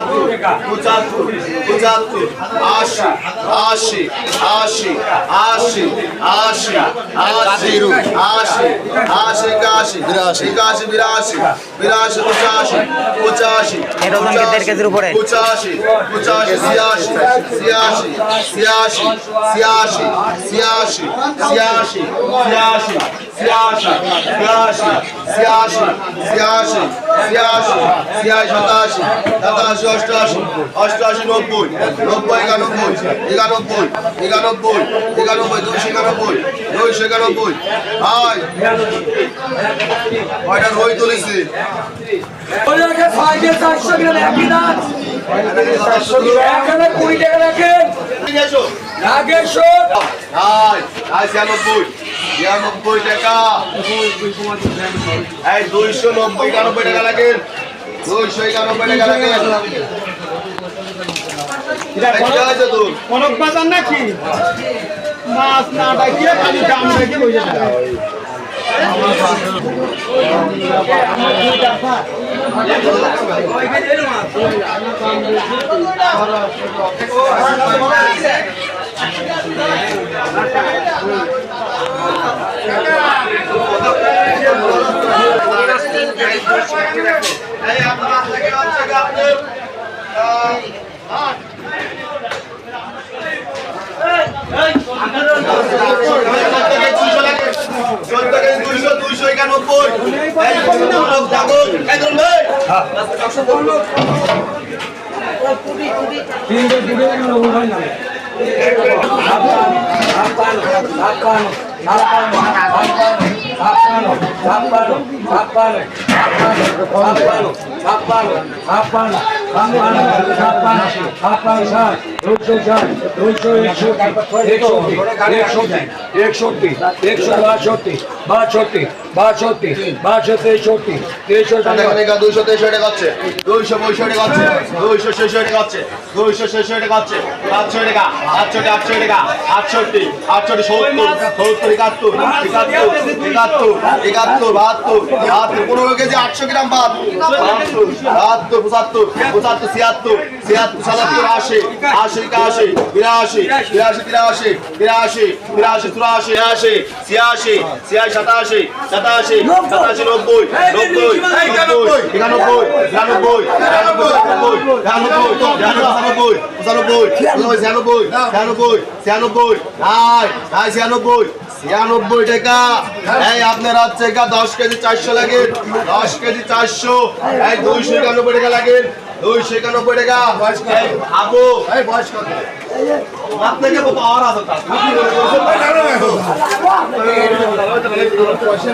오! পঁচাত্তর পঁচাত্তর আশি আশি আশি আশি আশি আশি আশি আশি একাশি একাশি বিরাশি বিরাশি পঁচাশি পঁচাশি? পঁচাশি পঁচাশি ছিয়াশি ছিয়াশি ছিয়াশি ছিয়াশি ছিয়াশি ছিয়াশি ছিয়াশি ছিয়াশি ছিয়াশি ছিয়াশি ছিয়াশি ছিয়াশি ছিয়াশি সাতাশি সাতাশি অষ্টআশি অষ্টআশি নব্বই নব্বই একানব্বই একানব্বই একানব্বই একানব্বই দুইশো একানব্বই দুইশো একানব্বই। আয় কয়টা রই তুলেছি? কুড়ি টাকা রাখেন নাগেশ্বর আয় আয় ছিয়ানব্বই ছিয়ানব্বই টাকা। এই দুইশো নব্বই একানব্বই টাকা লাগেন দুইশো একানব্বই টাকা লাগেন? কনক বাজার নাকি? মাছ না ডাকিয়ে খালি দাম নাকি বসে থাকে ছাপ্পান্ন ছাপ্পান্ন ছাপ্পান্ন ছাপ্পান্ন ছাপ্পান্ন একষট্টি একশো বাষট্টি বাষট্টি বাষট্টি বাষট্টি তেষট্টি দুইশো তেষট্টি টাকা দুইশো পঁয়ষট্টি টাকা দুইশো ছেষট্টি হচ্ছে দুইশো ছেষট্টি হচ্ছে সাতশো টাকা আটষট্টি আটষট্টি টাকা আটষট্টি আটষট্টি সত্তর একাত্তর একাত্তর একাত্তর বাহাত্তর বাহাত্তর পনেরো কেজি আটশো গ্রাম ভাত বাহাত্তর বাহাত্তর পঁচাত্তর পঁচাত্তর ছিয়াত্তর ছিয়াত্তর সাতাত্তর আশি আশি একাশি বিরাশি বিরাশি তিরাশি বিরাশি বিরাশি চুরাশি আশি ছিয়াশি ছিয়াশি সাতাশি সাতাশি সাতাশি নব্বই নব্বই নব্বই একানব্বই একানব্বই একানব্বই একানব্বই পঁচানব্বই পঁচানব্বই ছিয়ানব্বই ছিয়ানব্বই ছিয়ানব্বই আয় আয় ছিয়ানব্বই ছিয়ানব্বই টাকা। এই আপনার হচ্ছে দশ কেজি চারশো লাগে দশ কেজি চারশো এই দুইশো একানব্বই টাকা লাগে। দুইশো একানব্বই টাকা বয়স কত? আবু এই বয়স কত? আপনাকে পাওয়ার আছে পয়সা